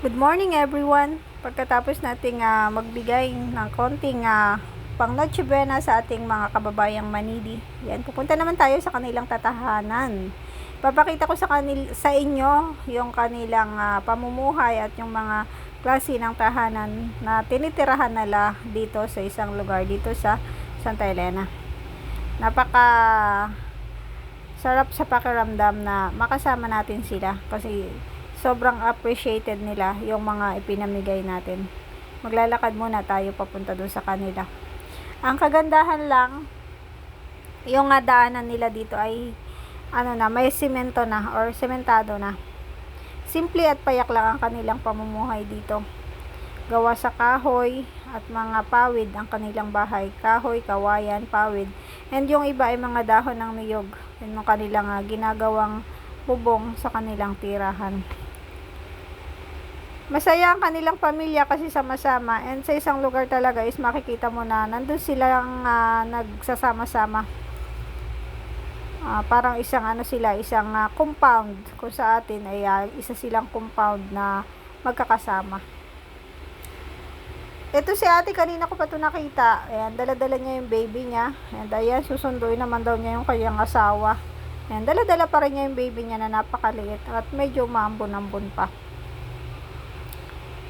Good morning everyone. Pagkatapos nating ah, magbigay ng konting uh, pang Noche sa ating mga kababayang Manidi. Yan, pupunta naman tayo sa kanilang tatahanan. Papakita ko sa kanil sa inyo yung kanilang ah, pamumuhay at yung mga klase ng tahanan na tinitirahan nila dito sa isang lugar dito sa Santa Elena. Napaka sarap sa pakiramdam na makasama natin sila kasi sobrang appreciated nila yung mga ipinamigay natin. Maglalakad muna tayo papunta doon sa kanila. Ang kagandahan lang, yung nga daanan nila dito ay ano na, may simento na or sementado na. Simple at payak lang ang kanilang pamumuhay dito. Gawa sa kahoy at mga pawid ang kanilang bahay. Kahoy, kawayan, pawid. And yung iba ay mga dahon ng niyog. Yun yung kanilang ah, ginagawang bubong sa kanilang tirahan. Masaya ang kanilang pamilya kasi sama-sama and sa isang lugar talaga is makikita mo na nandun silang ah, nagsasama-sama. Ah, parang isang ano sila, isang ah, compound. Kung sa atin ay ah, isa silang compound na magkakasama. Ito si ate, kanina ko pa ito nakita. Ayan, dala-dala niya yung baby niya. And ayan, susunduin naman daw niya yung kanyang asawa. Ayan, dala-dala pa rin niya yung baby niya na napakaliit. At medyo maambon-ambon pa.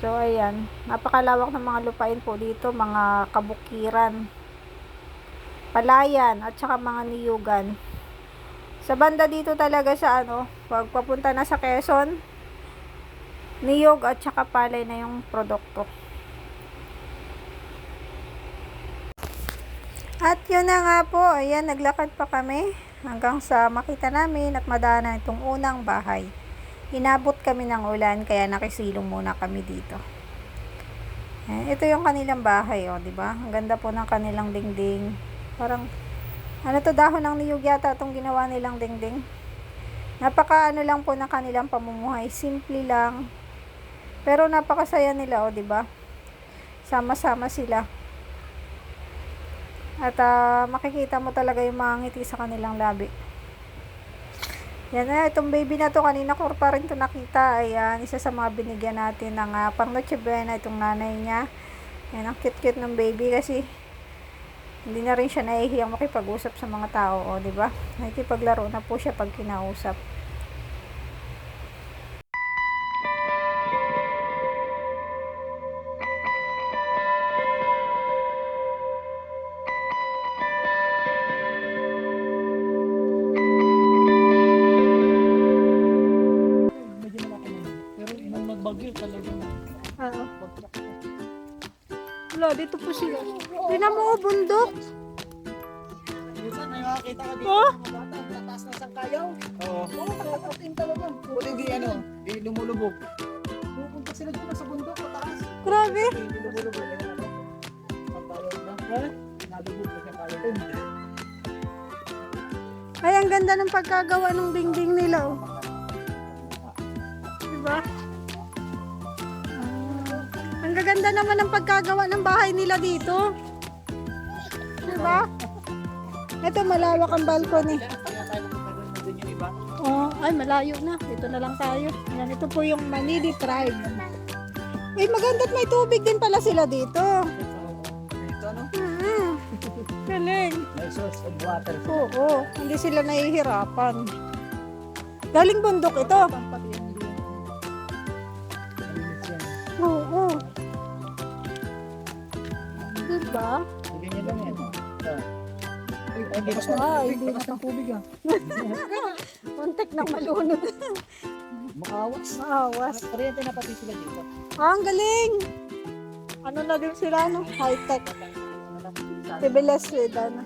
So, ayan. Napakalawak ng mga lupain po dito. Mga kabukiran. Palayan. At saka mga niyugan. Sa banda dito talaga sa ano, pag papunta na sa Quezon, niyog at saka palay na yung produkto. At yun na nga po, ayan, naglakad pa kami hanggang sa makita namin at madaanan itong unang bahay. Inabot kami ng ulan kaya nakisilong muna kami dito. Ayan, ito yung kanilang bahay, oh, di ba? Ang ganda po ng kanilang dingding. Parang ano to dahon ng niyog yata itong ginawa nilang dingding. Napaka ano lang po ng kanilang pamumuhay, simple lang. Pero napakasaya nila, oh, di ba? Sama-sama sila. At ah, makikita mo talaga yung mga ngiti sa kanilang labi. Yan na, itong baby na to, kanina ko pa rin to nakita. Ayan, isa sa mga binigyan natin ng uh, pang Noche Buena, itong nanay niya. Yan, ang cute-cute ng baby kasi hindi na rin siya nahihiyang makipag-usap sa mga tao, o, di ba? Nakikipaglaro na po siya pag kinausap. Wala, dito po sila. Tingnan mo, oh, bundok. Minsan may makakita ka dito Oh? tataas ng sangkayaw. Oo. Oo, nakakatin talaga. Kung hindi ano, hindi lumulubog. Pupunta sila dito sa bundok, mataas. Grabe. Hindi lumulubog. Ha? Nalubog na sangkayaw. Ay, ang ganda ng pagkagawa ng dingding nila, oh. Diba? Ang gaganda naman ng pagkagawa ng bahay nila dito. Diba? Ito, malawak ang balcony. Oh, ay, malayo na. Dito na lang tayo. Yan, ito po yung Manidi Tribe. Ay, maganda't may tubig din pala sila dito. Ito ano? Mm, galing. May source of water. Oo, hindi sila nahihirapan. Galing bundok ito. Diba? Bigyan niya lang yan. Ay, hindi Ah, tubig. hindi Bakas ng tubig ah. Muntik na malunod. Makawas. Maawas. Kuryente na pati sila dito. Ah, ang galing. Ano na din sila, no? High-tech. Ano.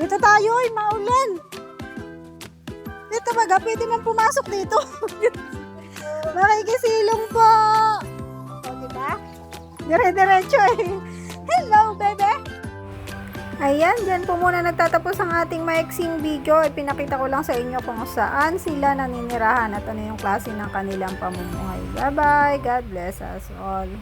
Dito tayo, ay maulan. Dito baga, pwede man pumasok dito. Makikisilong po. O, diba? Dire-diretso eh. Hello, bebe. Ayan, dyan po muna nagtatapos ang ating maiksing video. Ipinakita ko lang sa inyo kung saan sila naninirahan at ano yung klase ng kanilang pamumuhay. Bye-bye. God bless us all.